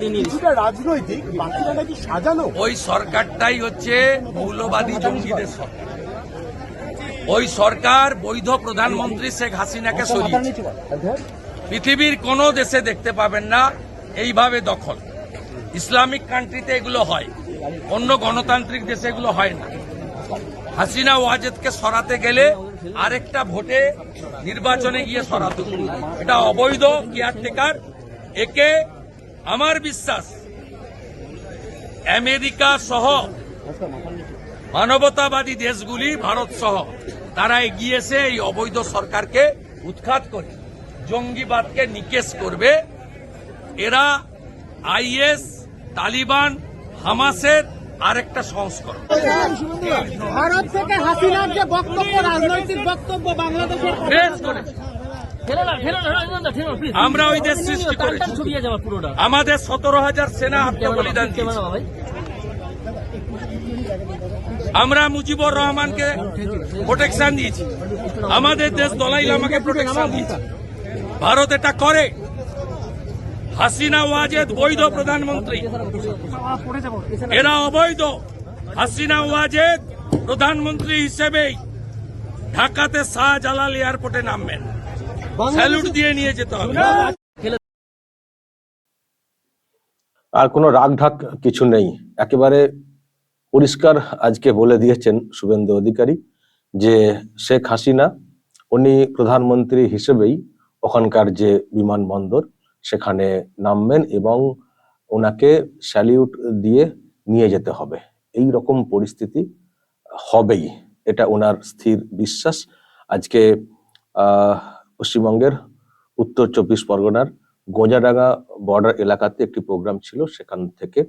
কিছুটা রাজনৈতিক বাকিটা নাকি সাজানো? ওই সরকারটাই হচ্ছে মৌলবাদী জঙ্গিদের সরকার। ওই সরকার বৈধ প্রধানমন্ত্রী শেখ হাসিনাকে সরিয়েছে। পৃথিবীর কোনো দেশে দেখতে পাবেন না এইভাবে দখল। ইসলামিক কান্ট্রিতে এগুলো হয় অন্য গণতান্ত্রিক দেশে এগুলো হয় না। হাসিনা ওয়াজেদকে সরাতে গেলে আরেকটা ভোটে নির্বাচনে গিয়ে সরাতে। এটা অবৈধ কেয়ারটেকার একে আমার বিশ্বাস আমেরিকা সহ মানবতাবাদী দেশগুলি ভারত সহ তারা এগিয়েছে এই অবৈধ সরকারকে উৎখাত করে জঙ্গিবাদকে নিকেশ করবে। এরা আইএস তালিবান হামাসের আরেকটা সংস্করণ। ভারত থেকে হাসিনার যে বক্তব্য রাজনৈতিক বক্তব্য বাংলাদেশের আমরা ওই দেশ সৃষ্টি করেছি। আমাদের সতেরো হাজার সেনা আত্মবলিদান। আমরা মুজিবুর রহমানকে প্রোটেকশন দিয়েছি। আমাদের দেশ দলাই লামাকে প্রোটেকশন দিয়েছে। ভারত এটা করে। হাসিনা ওয়াজেদ বৈধ প্রধানমন্ত্রী। এরা অবৈধ। হাসিনা ওয়াজেদ প্রধানমন্ত্রী হিসেবেই ঢাকাতে শাহজালাল এয়ারপোর্টে নামবেন। স্যালুট দিয়ে নিয়ে যেতে হবে। আর কোনো রাগ ঢাক কিছু নেই। একেবারে পরিষ্কার আজকে বলে দিয়েছেন শুভেন্দু অধিকারী যে শেখ হাসিনা উনি প্রধানমন্ত্রী হিসেবেই ওখানকার যে বিমানবন্দর সেখানে নামবেন এবং ওনাকে স্যালিউট দিয়ে নিয়ে যেতে হবে। এই রকম পরিস্থিতি হবেই এটা ওনার স্থির বিশ্বাস। আজকে আহ পশ্চিমবঙ্গের উত্তর চব্বিশ পরগনার গোঁজাডাঙ্গা বর্ডার এলাকাতে একটি প্রোগ্রাম ছিল, সেখান থেকে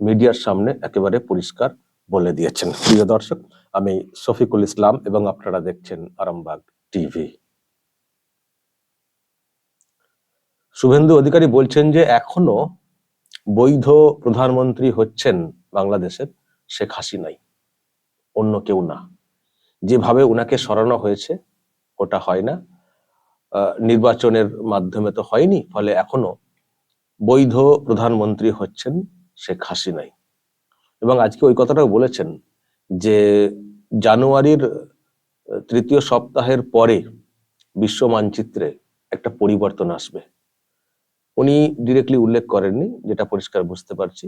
মিডিয়ার সামনে একেবারে পরিষ্কার বলে দিয়েছেন। প্রিয় দর্শক, আমি শফিকুল ইসলাম এবং আপনারা দেখছেন আরামবাগ টিভি। শুভেন্দু অধিকারী বলছেন যে এখনও বৈধ প্রধানমন্ত্রী হচ্ছেন বাংলাদেশের শেখ হাসিনাই, অন্য কেউ না। যেভাবে উনাকে সরানো হয়েছে, ওটা হয় না। নির্বাচনের মাধ্যমে তো হয়নি, ফলে এখনও বৈধ প্রধানমন্ত্রী হচ্ছেন শেখ হাসিনাই। এবং আজকে ওই কথাটাও বলেছেন যে জানুয়ারির তৃতীয় সপ্তাহের পরে বিশ্ব মানচিত্রে একটা পরিবর্তন আসবে। উনি ডিরেক্টলি উল্লেখ করেননি, যেটা পরিষ্কার বুঝতে পারছি।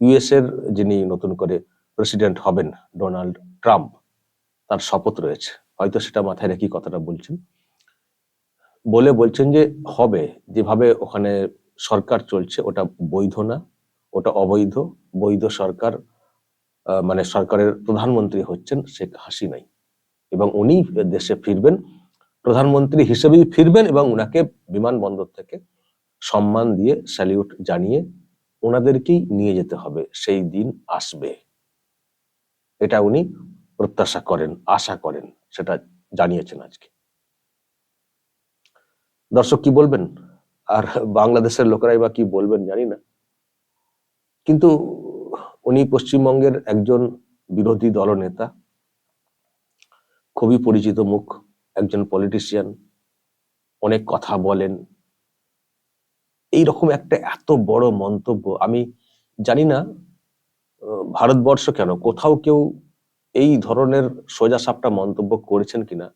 ইউএস এর যিনি নতুন করে প্রেসিডেন্ট হবেন ডোনাল্ড ট্রাম্প, তার শপথ রয়েছে। হয়তো সেটা মাথায় রেখে কথাটা বলছেন। বলে বলছেন যে হবে, যেভাবে ওখানে সরকার চলছে ওটা বৈধ না, ওটা অবৈধ। বৈধ সরকার মানে সরকারের প্রধানমন্ত্রী হচ্ছেন শেখ হাসিনাই। এবং উনি দেশে ফিরবেন, প্রধানমন্ত্রী হিসেবেই ফিরবেন এবং উনাকে বিমানবন্দর থেকে সম্মান দিয়ে স্যালিউট জানিয়ে ওনাদেরকেই নিয়ে যেতে হবে। সেই দিন আসবে। এটা উনি প্রত্যাশা করেন, আশা করেন, সেটা জানিয়েছেন আজকে। দর্শক কি বলবেন? আর বাংলাদেশের লোকেরাই বা কি বলবেন জানি না। কিন্তু উনি পশ্চিমবঙ্গের একজন বিরোধী দলনেতা, খুবই পরিচিত মুখ, একজন পলিটিশিয়ান অনেক কথা বলেন। এই রকম একটা এত বড় মন্তব্য, আমি জানি না ভারতবর্ষ কেন? কোথাও কেউ এই ধরনের সোজা সাপটা মন্তব্য করেছেন কিনা?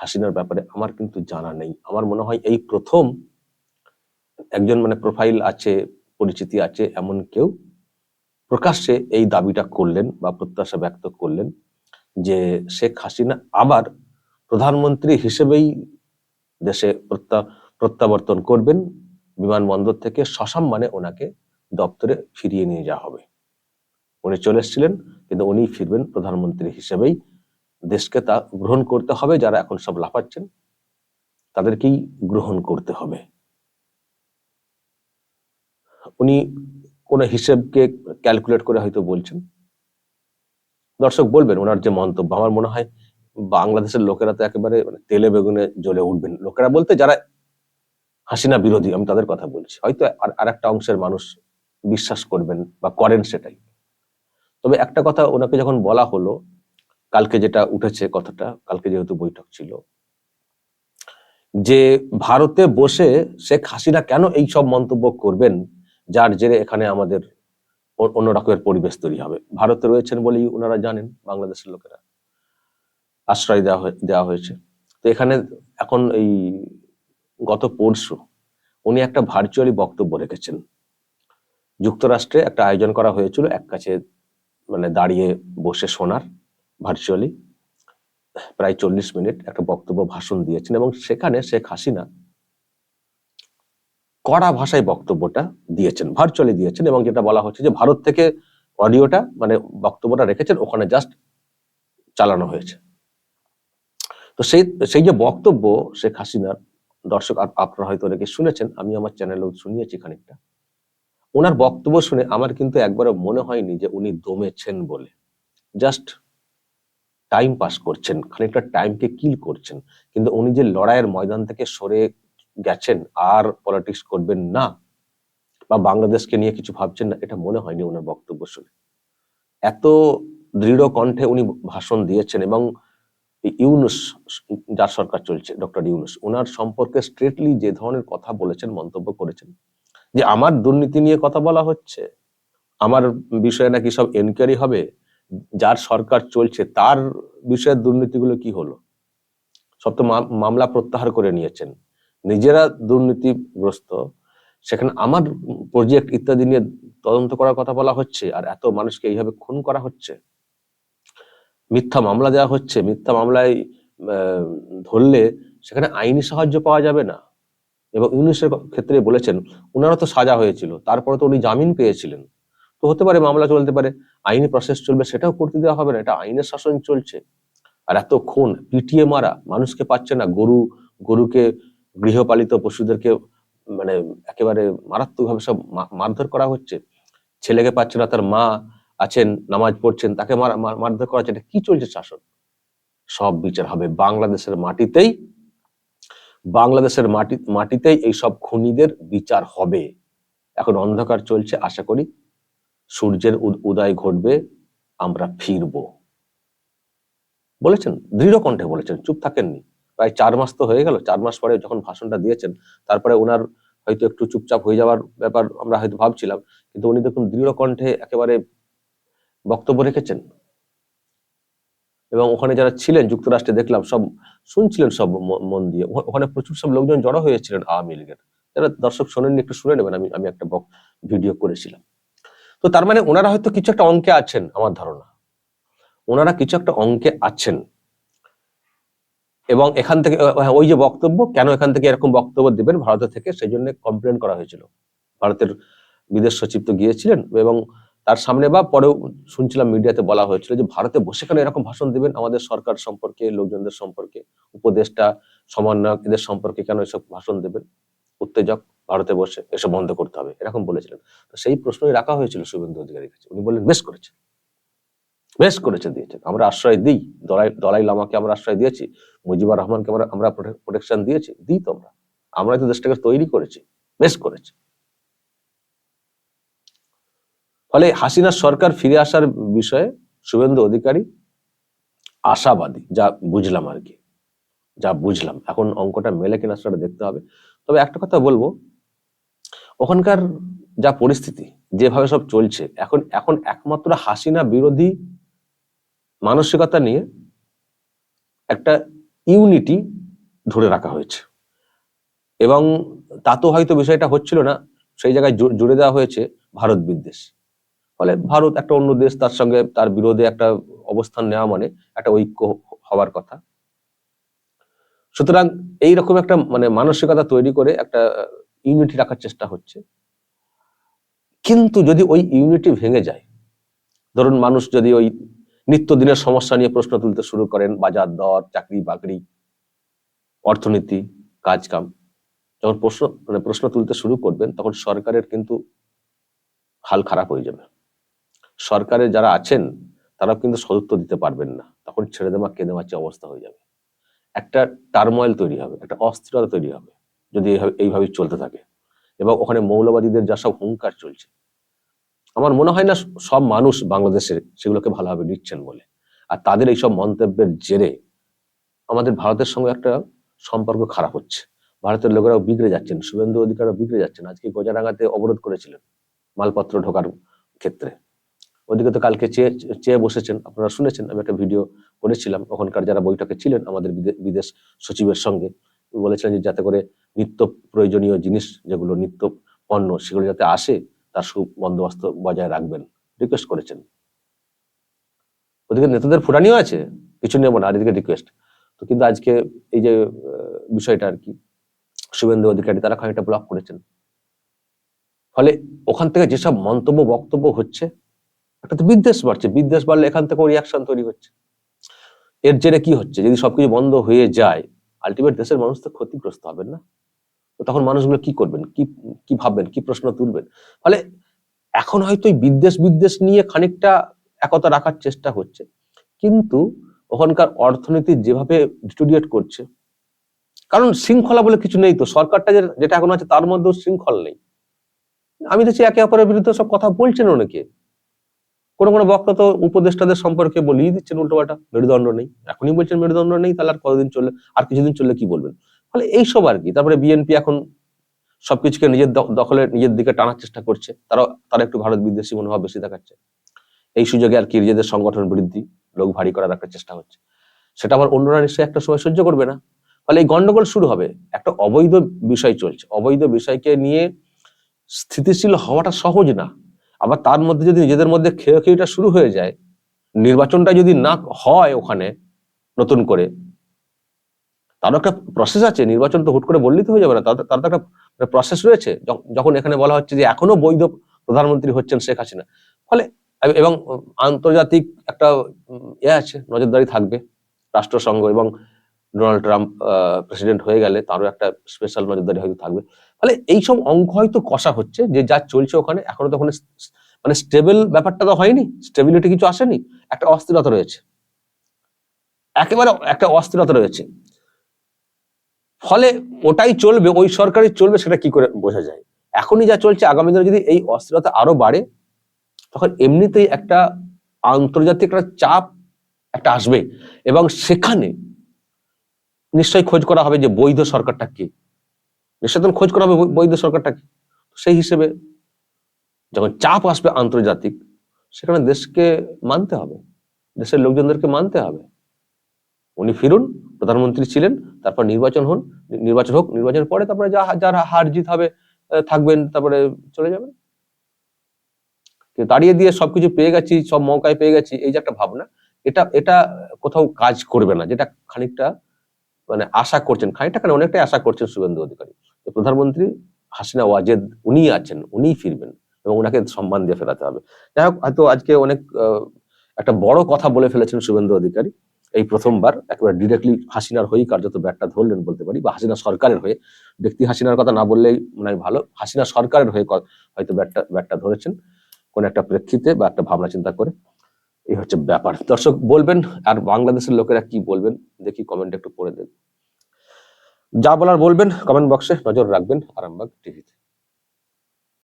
হাসিনার ব্যাপারে আমার কিন্তু জানা নেই। আমার মনে হয় এই প্রথম একজন মানে প্রোফাইল আছে, পরিচিতি আছে, এমন কেউ প্রকাশ্যে এই দাবিটা করলেন বা প্রত্যাশা ব্যক্ত করলেন যে শেখ হাসিনা আবার প্রধানমন্ত্রী হিসেবেই দেশে প্রত্যা- প্রত্যাবর্তন করবেন, বিমানবন্দর থেকে সসম্মানে ওনাকে দপ্তরে ফিরিয়ে নিয়ে যাওয়া হবে। উনি চলে এসেছিলেন, কিন্তু উনি ফিরবেন প্রধানমন্ত্রী হিসেবেই। দেশকে তা গ্রহণ করতে হবে, যারা এখন সব লাফাচ্ছেন, তাদেরকেই গ্রহণ করতে হবে। উনি কোন হিসেবকে ক্যালকুলেট করে হয়তো বলছেন। দর্শক বলবেন, ওনার যে মন্তব্য, আমার মনে হয় বাংলাদেশের লোকেরা তো একেবারে মানে তেলে বেগুনে জ্বলে উঠবেন। লোকেরা বলতে যারা হাসিনা বিরোধী, আমি তাদের কথা বলছি। হয়তো আর আর একটা অংশের মানুষ বিশ্বাস করবেন বা করেন সেটাই। তবে একটা কথা ওনাকে যখন বলা হলো কালকে যেটা উঠেছে কথাটা, কালকে যেহেতু বৈঠক ছিল, যে ভারতে বসে শেখ হাসিনা কেন এই সব মন্তব্য করবেন, যার জেরে এখানে আমাদের অন্য রকমের পরিবেশ তৈরি হবে। ভারতে রয়েছেন বলেই ওনারা জানেন, বাংলাদেশের লোকেরা আশ্রয় দেওয়া দেওয়া হয়েছে। তো এখানে এখন এই গত পরশু উনি একটা ভার্চুয়ালি বক্তব্য রেখেছেন। যুক্তরাষ্ট্রে একটা আয়োজন করা হয়েছিল এক কাছে মানে দাঁড়িয়ে বসে শোনার। ভার্চুয়ালি প্রায় চল্লিশ মিনিট একটা বক্তব্য ভাষণ দিয়েছেন এবং সেখানে শেখ হাসিনা কড়া ভাষায় বক্তব্যটা দিয়েছেন ভার্চুয়ালি দিয়েছেন এবং যেটা বলা হচ্ছে যে ভারত থেকে অডিওটা মানে বক্তব্যটা রেখেছেন, ওখানে জাস্ট চালানো হয়েছে। তো সেই সেই যে বক্তব্য শেখ হাসিনার, দর্শক আপ- আপনারা হয়তো অনেকে শুনেছেন, আমি আমার চ্যানেলেও শুনিয়েছি খানিকটা। ওনার বক্তব্য শুনে আমার কিন্তু একবারও মনে হয়নি যে উনি দমেছেন বলে। জাস্ট টাইম পাস করছেন, খানিকটা টাইমকে কিল করছেন। কিন্তু উনি যে লড়াইয়ের ময়দান থেকে সরে গেছেন, আর পলিটিক্স করবেন না, বা বাংলাদেশকে নিয়ে কিছু ভাবছেন না, এটা মনে হয়নি ওনার বক্তব্য শুনে। এত দৃঢ় কণ্ঠে উনি ভাষণ দিয়েছেন, এবং ইউনুস, যার সরকার চলছে ডক্টর ইউনুস ওনার সম্পর্কে স্ট্রেটলি যে ধরনের কথা বলেছেন, মন্তব্য করেছেন, যে আমার দুর্নীতি নিয়ে কথা বলা হচ্ছে, আমার বিষয়ে নাকি সব এনকোয়ারি হবে যার সরকার চলছে, তার বিষয়ের দুর্নীতিগুলো কি হলো? সব তো মামলা প্রত্যাহার করে নিয়েছেন। নিজেরা দুর্নীতিগ্রস্ত। সেখানে আমার প্রজেক্ট ইত্যাদি নিয়ে তদন্ত করার কথা বলা হচ্ছে, আর এত মানুষকে এইভাবে খুন করা হচ্ছে? মিথ্যা মামলা দেওয়া হচ্ছে, মিথ্যা মামলায় ধরলে সেখানে আইনি সাহায্য পাওয়া যাবে না। এবং ইউনিসের ক্ষেত্রে বলেছেন ওনারও তো সাজা হয়েছিল, তারপরে তো উনি জামিন পেয়েছিলেন। তো হতে পারে মামলা চলতে পারে, আইনি প্রসেস চলবে, সেটাও করতে দেওয়া হবে না, এটা আইনের শাসন চলছে। আর এত খুন, পিটিয়ে মারা, মানুষকে পাচ্ছে না, গরু, গরুকে গৃহপালিত পশুদেরকে মানে একেবারে মারাত্মকভাবে সব মারধর করা হচ্ছে। ছেলেকে পাচ্ছে না, তার মা আছেন, নামাজ পড়ছেন, তাকে মার- মার- মারধর করা হচ্ছে, এটা কি চলছে শাসন? সব বিচার হবে বাংলাদেশের মাটিতেই, বাংলাদেশের মাটি, মাটিতেই এই সব খুনিদের বিচার হবে। এখন অন্ধকার চলছে, আশা করি সূর্যের উদ- উদয় ঘটবে, আমরা ফিরবো। বলেছেন, দৃঢ় কণ্ঠে বলেছেন, চুপ থাকেননি। প্রায় চার মাস তো হয়ে গেল, চার মাস পরে যখন ভাষণটা দিয়েছেন, তারপরে ওনার হয়তো একটু চুপচাপ হয়ে যাওয়ার ব্যাপার আমরা হয়তো ভাবছিলাম, কিন্তু উনি দেখুন দৃঢ় কণ্ঠে একেবারে বক্তব্য রেখেছেন। এবং ওখানে যারা ছিলেন, যুক্তরাষ্ট্রে দেখলাম, সব শুনছিলেন সব মন দিয়ে। ওখানে প্রচুর সব লোকজন জড়ো হয়েছিলেন, আওয়ামী লীগের। যারা দর্শক শোনেননি, একটু শুনে নেবেন, আমি আমি একটা ভিডিও করেছিলাম। তো তার মানে ওনারা হয়তো কিছু একটা অঙ্কে আছেন আমার ধারণা। ওনারা কিছু একটা অঙ্কে আছেন। এবং এখান থেকে ওই যে বক্তব্য, কেন এখান থেকে এরকম বক্তব্য দেবেন ভারত থেকে সেই জন্য কমপ্লেন করা হয়েছিল। ভারতের বিদেশ সচিব তো গিয়েছিলেন এবং তার সামনে বা পরেও শুনছিলাম মিডিয়াতে বলা হয়েছিল যে ভারতে বসে কেন এরকম ভাষণ দিবেন আমাদের সরকার সম্পর্কে, লোকজনদের সম্পর্কে, উপদেষ্টা, সমন্বয়ক, এদের সম্পর্কে কেন এসব ভাষণ দেবেন? উত্তেজক। ভারতে বসে এসব বন্ধ করতে হবে, এরকম বলেছিলেন। তো সেই প্রশ্নই রাখা হয়েছিল শুভেন্দু অধিকারীর কাছে। উনি বললেন, বেশ করেছে বেশ করেছে দিয়েছেন। আমরা আশ্রয় দিই। দলাই দলাই লামাকে আমরা আশ্রয় দিয়েছি। মুজিবুর রহমানকে আমরা আমরা প্রোটেকশন দিয়েছি। দিই তো আমরা। আমরাই তো দেশটাকে তৈরি করেছি। বেশ করেছি ফলে হাসিনার সরকার ফিরে আসার বিষয়ে শুভেন্দু অধিকারী আশাবাদী, যা বুঝলাম আর কি। যা বুঝলাম। এখন অঙ্কটা মেলে কিনা সেটা দেখতে হবে। তবে একটা কথা বলব ওখানকার যা পরিস্থিতি, যেভাবে সব চলছে, এখন এখন একমাত্র হাসিনা বিরোধী মানসিকতা নিয়ে একটা ইউনিটি ধরে রাখা হয়েছে। এবং তা তো হয়তো বিষয়টা হচ্ছিল না, সেই জায়গায় জুড়ে দেওয়া হয়েছে ভারত বিদ্বেষ। ফলে ভারত একটা অন্য দেশ, তার সঙ্গে তার বিরোধে একটা অবস্থান নেওয়া মানে একটা ঐক্য হওয়ার কথা। সুতরাং এইরকম একটা মানে মানসিকতা তৈরি করে একটা ইউনিটি রাখার চেষ্টা হচ্ছে। কিন্তু যদি ওই ইউনিটি ভেঙে যায়, ধরুন মানুষ যদি ওই নিত্যদিনের সমস্যা নিয়ে প্রশ্ন তুলতে শুরু করেন, বাজার দর, চাকরি বাকরি, অর্থনীতি কাজ কাম যখন প্রশ্ন মানে প্রশ্ন তুলতে শুরু করবেন, তখন সরকারের কিন্তু হাল খারাপ হয়ে যাবে। সরকারের যারা আছেন, তারাও কিন্তু সদুত্তর দিতে পারবেন না। তখন ছেড়ে দেওয়া, কেঁদে মাছি অবস্থা হয়ে যাবে। একটা টার্ময়েল তৈরি হবে, একটা অস্থিরতা তৈরি হবে। যদি এইভাবে চলতে থাকে। এবং ওখানে মৌলবাদীদের যা সব হুঙ্কার চলছে। আমার মনে হয় না সব মানুষ বাংলাদেশের সেগুলোকে ভালোভাবে নিচ্ছেন বলে। আর তাদের এইসব মন্তব্যের জেরে আমাদের ভারতের সঙ্গে একটা সম্পর্ক খারাপ হচ্ছে। ভারতের লোকেরাও বিগড়ে যাচ্ছেন, শুভেন্দু অধিকারও বিগড়ে যাচ্ছেন। আজকে গজারাঙ্গাতে অবরোধ করেছিলেন মালপত্র ঢোকার ক্ষেত্রে। ওদিকে তো কালকে চেয়ে চেয়ে বসেছেন, আপনারা শুনেছেন, আমি একটা ভিডিও করেছিলাম। ওখানকার যারা বৈঠকে ছিলেন আমাদের বিদে- বিদেশ সচিবের সঙ্গে, বলেছিলেন যে যাতে করে নিত্য প্রয়োজনীয় জিনিস যেগুলো নিত্য পণ্য সেগুলো যাতে আসে, তার সুবন্দোবস্ত বজায় রাখবেন রিকোয়েস্ট করেছেন। ওদিকে নেতাদের ফুরানিও আছে, কিছু নেব না আর এদিকে রিকোয়েস্ট তো কিন্তু আজকে এই যে বিষয়টা আর কি, শুভেন্দু অধিকারী তারা খানিকটা ব্লক করেছেন। ফলে ওখান থেকে যেসব মন্তব্য, বক্তব্য হচ্ছে, একটা তো বিদ্বেষ বাড়ছে, বিদ্বেষ বাড়লে এখান থেকে রিয়াকশন তৈরি হচ্ছে। এর জেরে কি হচ্ছে? যদি সবকিছু বন্ধ হয়ে যায় আলটিমেট দেশের মানুষ তো ক্ষতিগ্রস্ত হবেন না। তো তখন মানুষগুলো কি করবেন? কি কি ভাববেন? কি প্রশ্ন তুলবেন? ফলে এখন হয়তো বিদ্বেষ বিদ্বেষ নিয়ে খানিকটা একতা রাখার চেষ্টা হচ্ছে। কিন্তু ওখানকার অর্থনীতি যেভাবে ডিটোরিয়েট করছে, কারণ শৃঙ্খলা বলে কিছু নেই তো। সরকারটা যেটা এখন আছে তার মধ্যেও শৃঙ্খল নেই। আমি দেখছি একে অপরের বিরুদ্ধে সব কথা বলছেন অনেকে। কোনো কোনো বক্তা তো উপদেষ্টাদের সম্পর্কে বলিয়ে দিচ্ছেন উল্টোপাল্টা, মেরুদণ্ড নেই। এখনই বলছেন মেরুদণ্ড নেই, তাহলে আর কতদিন চললে আর কিছুদিন চললে কি বলবেন? ফলে এইসব আর কি। তারপরে বিএনপি এখন সবকিছুকে নিজের দখলে নিজের দিকে টানার চেষ্টা করছে। তারা তারা একটু ভারত বিদ্বেষী মনোভাব বেশি দেখাচ্ছে। এই সুযোগে আর কি নিজেদের সংগঠন বৃদ্ধি, লোক ভারী করার একটা চেষ্টা হচ্ছে। সেটা আবার অন্যরা নিশ্চয়ই একটা সময় সহ্য করবে না। ফলে এই গন্ডগোল শুরু হবে। একটা অবৈধ বিষয় চলছে। অবৈধ বিষয়কে নিয়ে স্থিতিশীল হওয়াটা সহজ না। আবার তার মধ্যে যদি নিজেদের মধ্যে খেয়ে খেয়েটা শুরু হয়ে যায়, নির্বাচনটা যদি না হয় ওখানে নতুন করে তারও একটা প্রসেস আছে নির্বাচন তো হুট করে বললেই তো হয়ে যাবে না। তার তো একটা প্রসেস রয়েছে। যখন এখানে বলা হচ্ছে যে এখনও বৈধ প্রধানমন্ত্রী হচ্ছেন শেখ হাসিনা ফলে এবং আন্তর্জাতিক একটা উম, ইয়ে আছে নজরদারি থাকবে রাষ্ট্রসংঘ এবং ডোনাল্ড ট্রাম্প প্রেসিডেন্ট হয়ে গেলে তারও একটা স্পেশাল নজরদারি হয়তো থাকবে। ফলে এইসব অঙ্ক হয়তো কষা হচ্ছে যে যা চলছে ওখানে এখনও তো ওখানে মানে স্টেবল ব্যাপারটা তো হয়নি স্টেবিলিটি কিছু আসেনি একটা অস্থিরতা রয়েছে। একেবারে একটা অস্থিরতা রয়েছে। ফলে ওটাই চলবে, ওই সরকারই চলবে, সেটা কি করে বোঝা যায়? এখনই যা চলছে, আগামী দিনে যদি এই অস্থিরতা আরও বাড়ে, তখন এমনিতেই একটা আন্তর্জাতিক একটা চাপ একটা আসবে। এবং সেখানে নিশ্চয়ই খোঁজ করা হবে যে বৈধ সরকারটা কি। নিশ্চয় তখন খোঁজ করা হবে বৈধ সরকারটা কি। সেই হিসেবে যখন চাপ আসবে আন্তর্জাতিক, সেখানে দেশকে মানতে হবে। দেশের লোকজনদেরকে মানতে হবে। উনি ফিরুন, প্রধানমন্ত্রী ছিলেন তারপর নির্বাচন হন, নির্বাচন হোক, নির্বাচনের পরে তারপরে যা যার হার জিত হবে থাকবেন, তারপরে চলে যাবেন। তাড়িয়ে দিয়ে সবকিছু পেয়ে গেছি, সব মৌকায় পেয়ে গেছি, এই যে একটা ভাবনা, এটা এটা কোথাও কাজ করবে না, যেটা খানিকটা মানে আশা করছেন, খানিকটা কেন অনেকটাই আশা করছেন শুভেন্দু অধিকারী। প্রধানমন্ত্রী হাসিনা ওয়াজেদ, উনি আছেন উনিই ফিরবেন এবং ওনাকে সম্মান দিয়ে ফেরাতে হবে। যাই হোক, হয়তো আজকে অনেক একটা বড় কথা বলে ফেলেছেন শুভেন্দু অধিকারী। এই প্রথমবার একেবারে ডিরেক্টলি হাসিনার হয়েই কার্যত ব্যাটটা ধরলেন বলতে পারি, বা হাসিনা সরকারের হয়ে। ব্যক্তি হাসিনার কথা না বললেই মনে হয় ভালো। হাসিনা সরকারের হয়ে হয়তো ব্যাটটা ব্যাটটা ধরেছেন, কোন একটা প্রেক্ষিতে বা একটা ভাবনা চিন্তা করে। এই হচ্ছে ব্যাপার। দর্শক, বলবেন আর বাংলাদেশের লোকেরা কি বলবেন, দেখি কমেন্ট একটু পড়ে দেন। যা বলার বলবেন কমেন্ট বক্সে নজর রাখবেন, আরামবাগ টিভিতে